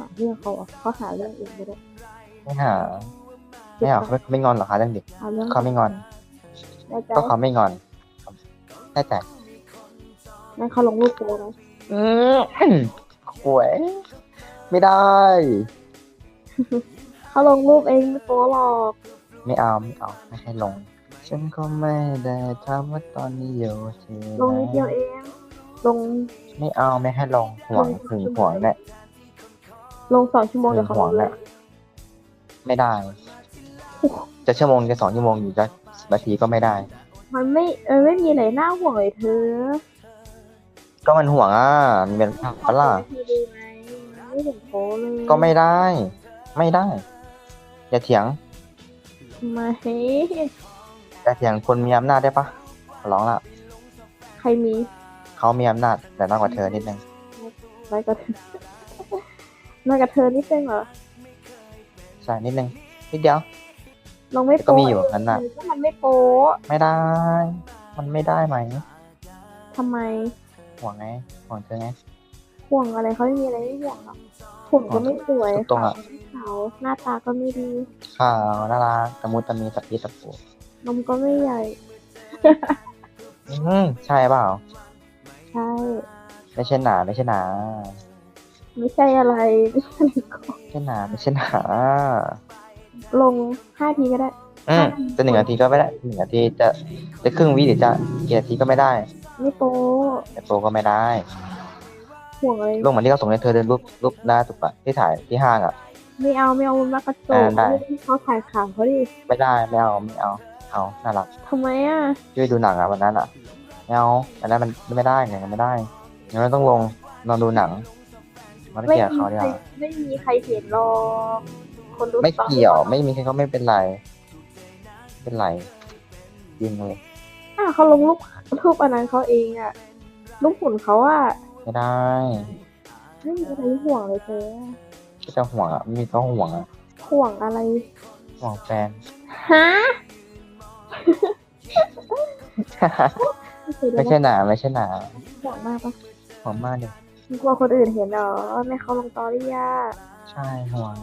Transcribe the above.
หาเรื่องเขาอะเขาหาเรื่องเองไม่ได้ไม่หาไม่หาเขาไม่เขาไม่งอนเหรอคะเรื่องเด็กหาเรื่องเขาไม่งอนแน่ใจก็เขาไม่งอนแน่แต่นั่นเขาลงรูปโป๊นะอืมหวยไม่ได้ เขาลงรูปเองไม่โป๊หรอกไม่เอาไม่เอาไม่ให้ลง ฉันก็ไม่ได้ถามว่าตอนนี้อยู่ที่ไหลงนิดเดียวนเองลงไม่เอาไม่ให้ลงห่วงหึงห่วงเนี่ย ลงสองชั่วโมงเดี๋ยวเขาห่วงรู้แหละไม่ได้ จะชั่วโมงจะสองชั่วโมงอยู่จะสิบนาทีก็ไม่ได้ มันไม่เออไม่มีอะไรน่าห่วงเลยเธอ ก็มันห่วงอะมันเป็นภาพล่ะเธอดูไงไม่เห็นโป๊เลยก็ไม่ได้ ไม่ได้ อย่าเถียงทำไมอย่าเถียงคนมีอำนาจได้ปะขอร้องละใครมี เขามีอำนาจแต่มากกว่าเธอนิดนึงน้อยกว่าเธอ น้อยกว่าเธอนิดนึงเหรอ ใช่นิดนึงนิดเดียว ลงไม่แต่ก็โป๊มีอยู่นั้นน่ะ ก็มันไม่โป๊ไม่ได้ มันไม่ได้ไหมทำไม ห่วงไงห่วงเธอไง ห่วงอะไรเขาไม่มีอะไรไม่ห่วงหรอกผมก็ไม่สวยตรงๆอะขาวหน้าตาก็ไม่ดีข่าวน่ารักตะมุตะมีตะปีตะปูนมก็ไม่ใหญ่ อืมใช่เปล่า ใช่ ไม่ใช่หนาไม่ใช่หนา ไม่ใช่อะไรไม่ใช่อะไรก็ไม่ใช่หนาไม่ใช่หนาลงห้าทีก็ได้ อืมจะหนึ่งนาทีก็ไม่ได้หนึ่งนาทีจะจะครึ่งวิหรือจะกี่นาทีก็ไม่ได้ไม่โป๊แต่โปรก็ไม่ได้ห่วงอะไรลงเหมือนที่เขาส่งให้เธอเดินรูปรูปหน้าตุกอะที่ถ่ายที่ห้างอะไม่เอาไม่เอามากระจอ่ากได้ที่เขาถ่ายข่าวเขาดิไม่ได้ไม่เอาไม่เอาเอาน่ารักทำไมอะช่วยดูหนังอะวันนั้นอะไม่เอาอันนั้นมันไม่ได้ไงไม่ได้งั้นเราต้องลงนอนดูหนัง ไมาไม่ไม่เกี่ยวกับมีเขาดีใคกรว่าไม่มีใครเห็นหรอกคนดูไม่เกี่ยว ไม่มีใครเขาไม่เป็นไรไม่เป็นไรจริงเลยอะเขาลงรูปรูปอันนั้นเขาเองอะรูปหุ่นเขาอะไม่ได้ไม่มีอะไรห่วงเลยเธอก็จะห่วงอะไม่มีก็ห่วงอะห่วงอะไรห่วงแฟน ฮะไม่ใช่หนาไม่ใช่หนาห่วงมากปะห่วงมากเลย กลัวคนอื่นเห็นเหรอ ไม่เขาลงตอรี่อะใช่ห่วง